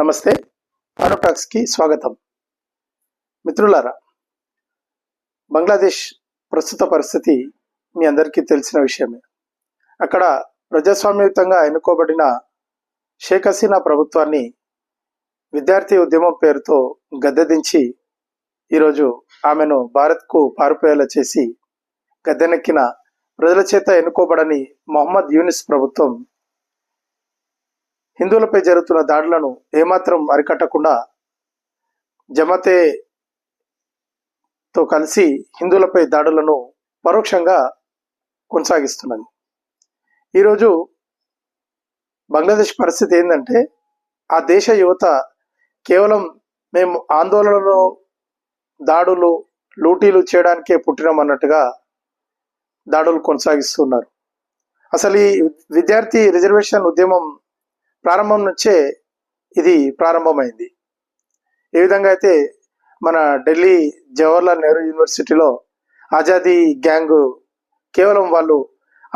నమస్తే. కి స్వాగతం. మిత్రులారా బంగ్లాదేశ్ ప్రస్తుత పరిస్థితి మీ అందరికీ తెలిసిన విషయమే. అక్కడ ప్రజాస్వామ్యయుతంగా ఎన్నుకోబడిన షేక్ హసీనా ప్రభుత్వాన్ని విద్యార్థి ఉద్యమం పేరుతో గద్దెదించి ఈరోజు ఆమెను భారత్కు పారిపోయేలా చేసి గద్దెనెక్కిన ప్రజల చేత ఎన్నుకోబడని మొహమ్మద్ యూనిస్ ప్రభుత్వం హిందువులపై జరుగుతున్న దాడులను ఏమాత్రం అరికట్టకుండా జమతేతో కలిసి హిందువులపై దాడులను పరోక్షంగా కొనసాగిస్తున్నది. ఈరోజు బంగ్లాదేశ్ పరిస్థితి ఏంటంటే ఆ దేశ యువత కేవలం మేము ఆందోళనలు దాడులు లూటీలు చేయడానికే పుట్టినామన్నట్టుగా దాడులు కొనసాగిస్తున్నారు. అసలు ఈ విద్యార్థి రిజర్వేషన్ ఉద్యమం ప్రారంభం నుంచే ఇది ప్రారంభమైంది. ఏ విధంగా అయితే మన ఢిల్లీ జవహర్లాల్ నెహ్రూ యూనివర్సిటీలో ఆజాదీ గ్యాంగ్ కేవలం వాళ్ళు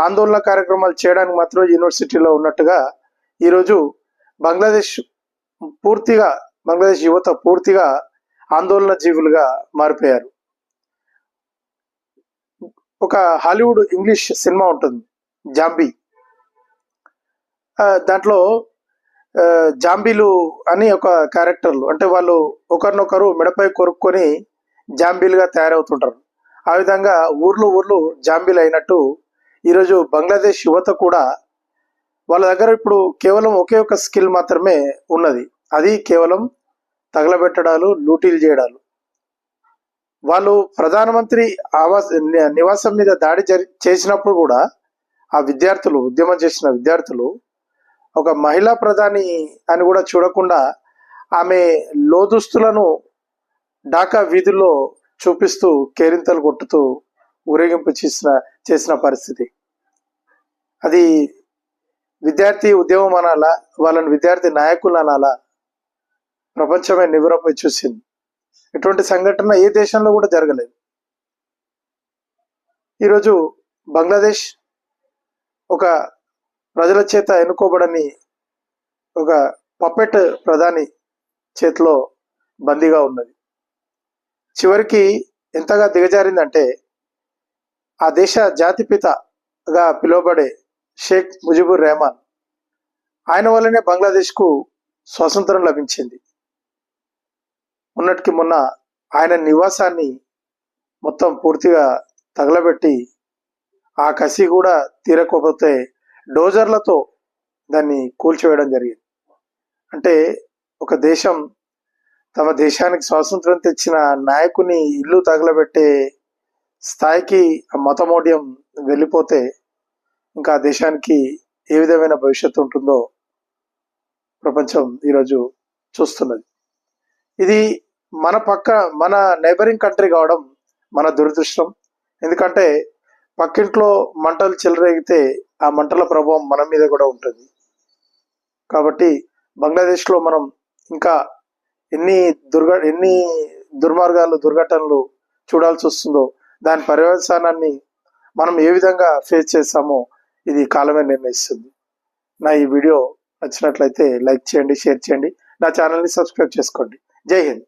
ఆందోళన కార్యక్రమాలు చేయడానికి మాత్రం యూనివర్సిటీలో ఉన్నట్టుగా ఈరోజు బంగ్లాదేశ్ పూర్తిగా బంగ్లాదేశ్ యువత పూర్తిగా ఆందోళన జీవులుగా మారిపోయారు. ఒక హాలీవుడ్ ఇంగ్లీష్ సినిమా ఉంటుంది జాంబీ. దాంట్లో జాంబీలు అని ఒక క్యారెక్టర్లు. అంటే వాళ్ళు ఒకరినొకరు మెడపై కొరుక్కొని జాంబీలుగా తయారవుతుంటారు. ఆ విధంగా ఊర్లు ఊర్లు జాంబీలు అయినట్టు ఈరోజు బంగ్లాదేశ్ యువత కూడా వాళ్ళ దగ్గర ఇప్పుడు కేవలం ఒకే ఒక స్కిల్ మాత్రమే ఉన్నది. అది కేవలం తగలబెట్టడాలు లూటీలు చేయడాలు. వాళ్ళు ప్రధానమంత్రి ఆవాస్ ని- నివాసం మీద దాడి చేసినప్పుడు కూడా ఆ విద్యార్థులు ఉద్యమం చేసిన విద్యార్థులు ఒక మహిళా ప్రధాని అని కూడా చూడకుండా ఆమె లోదుస్తులను ఢాకా వీధుల్లో చూపిస్తూ కేరింతలు కొట్టుతూ ఊరేగింపు చేసిన చేసిన పరిస్థితి. అది విద్యార్థి ఉద్యమం అనాలా వాళ్ళని విద్యార్థి నాయకులు అనాలా ప్రపంచమే నివురపోయి చూసింది. ఇటువంటి సంఘటన ఏ దేశంలో కూడా జరగలేదు. ఈరోజు బంగ్లాదేశ్ ఒక ప్రజల చేత ఎన్నుకోబడని ఒక పప్పెట్ ప్రధాని చేతిలో బందీగా ఉన్నది. చివరికి ఎంతగా దిగజారిందంటే ఆ దేశ జాతిపితగా పిలువబడే షేక్ ముజిబుర్ రెహమాన్ ఆయన వల్లనే బంగ్లాదేశ్కు స్వాతంత్రం లభించింది. ఉన్నట్టుకి మొన్న ఆయన నివాసాన్ని మొత్తం పూర్తిగా తగలబెట్టి ఆ కసి కూడా తీరకపోతే డోజర్లతో దాన్ని కూల్చివేయడం జరిగింది. అంటే ఒక దేశం తమ దేశానికి స్వాతంత్రం తెచ్చిన నాయకుని ఇల్లు తగలబెట్టే స్థాయికి ఆ మతమోడ్యం వెళ్ళిపోతే ఇంకా ఆ దేశానికి ఏ విధమైన భవిష్యత్తు ఉంటుందో ప్రపంచం ఈరోజు చూస్తున్నది. ఇది మన పక్క మన నైబరింగ్ కంట్రీ కావడం మన దురదృష్టం. ఎందుకంటే పక్కింట్లో మంటలు చెలరేగితే ఆ మంటల ప్రభావం మన మీద కూడా ఉంటుంది. కాబట్టి బంగ్లాదేశ్లో మనం ఇంకా ఎన్ని దుర్ఘ ఎన్ని దుర్మార్గాలు దుర్ఘటనలు చూడాల్సి వస్తుందో దాని పర్యవసానాన్ని మనం ఏ విధంగా ఫేస్ చేస్తామో ఇది కాలమే నిర్ణయిస్తుంది. నా ఈ వీడియో నచ్చినట్లయితే లైక్ చేయండి షేర్ చేయండి. నా ఛానల్ని సబ్స్క్రైబ్ చేసుకోండి. జై హింద్.